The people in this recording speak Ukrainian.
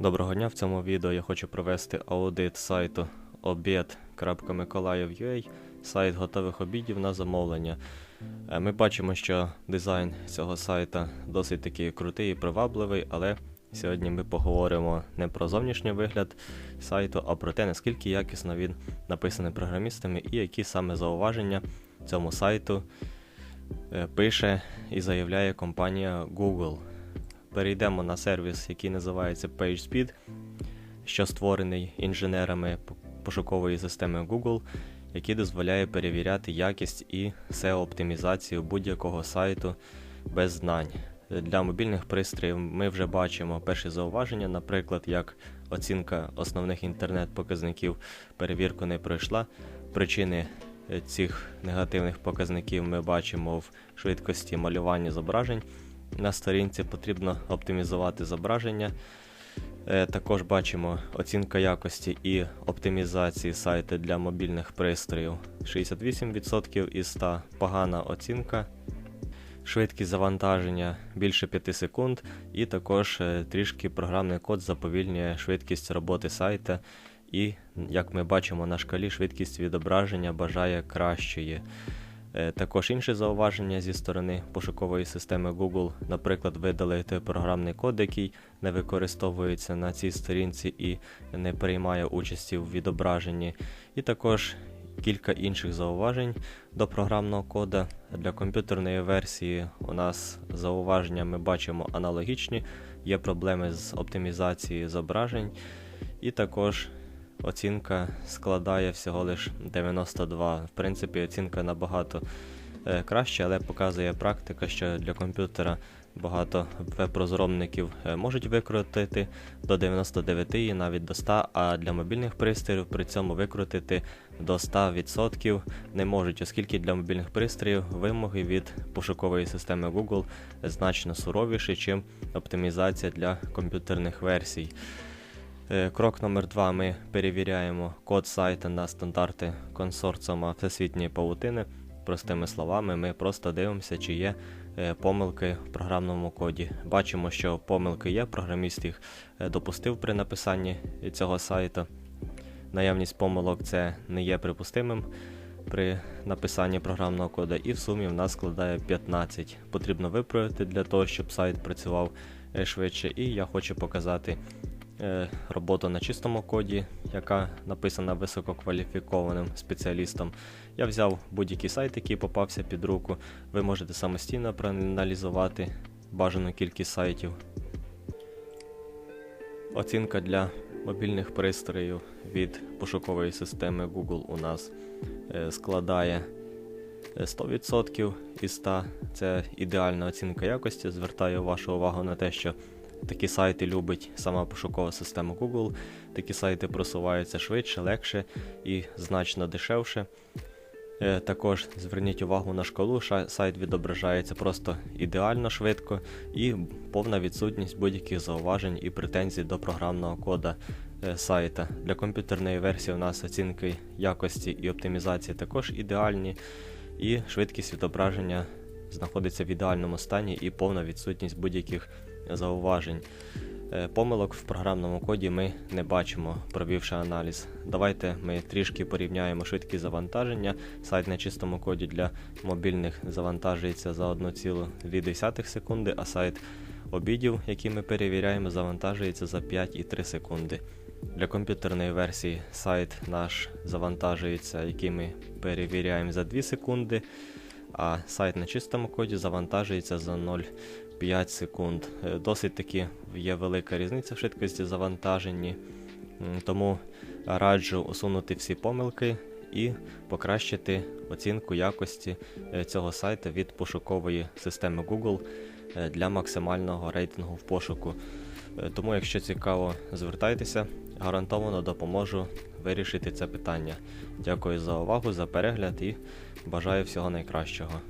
Доброго дня! В цьому відео я хочу провести аудит сайту obід.mikolayev.ua сайт готових обідів на замовлення. Е, Ми бачимо, що дизайн цього сайта досить такий крутий і привабливий, але сьогодні ми поговоримо не про зовнішній вигляд сайту, а про те, наскільки якісно він написаний програмістами і які саме зауваження цьому сайту е, пише і заявляє компанія Google перейдемо на сервіс, який називається PageSpeed, що створений інженерами пошукової системи Google, який дозволяє перевіряти якість і SEO-оптимізацію будь-якого сайту без знань. Для мобільних пристроїв ми вже бачимо перші зауваження, наприклад, як оцінка основних інтернет-показників перевірку не пройшла. Причини цих негативних показників ми бачимо в швидкості малювання зображень на сторінці потрібно оптимізувати зображення. Е, також бачимо оцінка якості і оптимізації сайту для мобільних пристроїв 68% із 100 погана оцінка. Швидкість завантаження більше 5 секунд, і також е, трішки програмний код заповільнює швидкість роботи сайта. І, як ми бачимо на шкалі, швидкість відображення бажає кращої. Е, також інше зауваження зі сторони пошукової системи Google, наприклад, видалити програмний код, який не використовується на цій сторінці і не приймає участі в відображенні. І також кілька інших зауважень до програмного кода. Для комп'ютерної версії у нас зауваження ми бачимо аналогічні, є проблеми з оптимізацією зображень. І також оцінка складає всього лиш 92. В принципі, оцінка набагато е, краще, але показує практика, що для комп'ютера багато веб-розробників е, можуть викрутити до 99 і навіть до 100, а для мобільних пристроїв при цьому викрутити до 100% не можуть, оскільки для мобільних пристроїв вимоги від пошукової системи Google значно суровіші, чим оптимізація для комп'ютерних версій. Е, крок номер 2 Ми перевіряємо код сайта на стандарти консорціума всесвітньої павутини. Простими словами, ми просто дивимося, чи є е, помилки в програмному коді. Бачимо, що помилки є, програміст їх е, допустив при написанні цього сайту. Наявність помилок це не є припустимим при написанні програмного коду, і в сумі в нас складає 15. Потрібно виправити для того, щоб сайт працював швидше. І я хочу показати роботу на чистому коді, яка написана висококваліфікованим спеціалістом. Я взяв будь-який сайт, який попався під руку. Ви можете самостійно проаналізувати бажану кількість сайтів. Оцінка для мобільних пристроїв від пошукової системи Google у нас е, складає 100% із 100. Це ідеальна оцінка якості. Звертаю вашу увагу на те, що Такі сайти любить сама пошукова система Google. Такі сайти просуваються швидше, легше і значно дешевше. Е, також зверніть увагу на шкалу, сайт відображається просто ідеально швидко і повна відсутність будь-яких зауважень і претензій до програмного кода е, сайта. Для комп'ютерної версії у нас оцінки якості і оптимізації також ідеальні, і швидкість відображення знаходиться в ідеальному стані і повна відсутність будь-яких зауважень. Е, помилок в програмному коді ми не бачимо, провівши аналіз. Давайте ми трішки порівняємо швидкість завантаження. Сайт на чистому коді для мобільних завантажується за 1,2 секунди, а сайт обідів, який ми перевіряємо, завантажується за 5,3 секунди. Для комп'ютерної версії сайт наш завантажується, який ми перевіряємо за 2 секунди, а сайт на чистому коді завантажується за 0,5 5 секунд. Е, досить таки є велика різниця в швидкості завантаженні, тому раджу усунути всі помилки і покращити оцінку якості е, цього сайту від пошукової системи Google е, для максимального рейтингу в пошуку. Тому, якщо цікаво, звертайтеся, гарантовано допоможу вирішити це питання. Дякую за увагу, за перегляд і бажаю всього найкращого.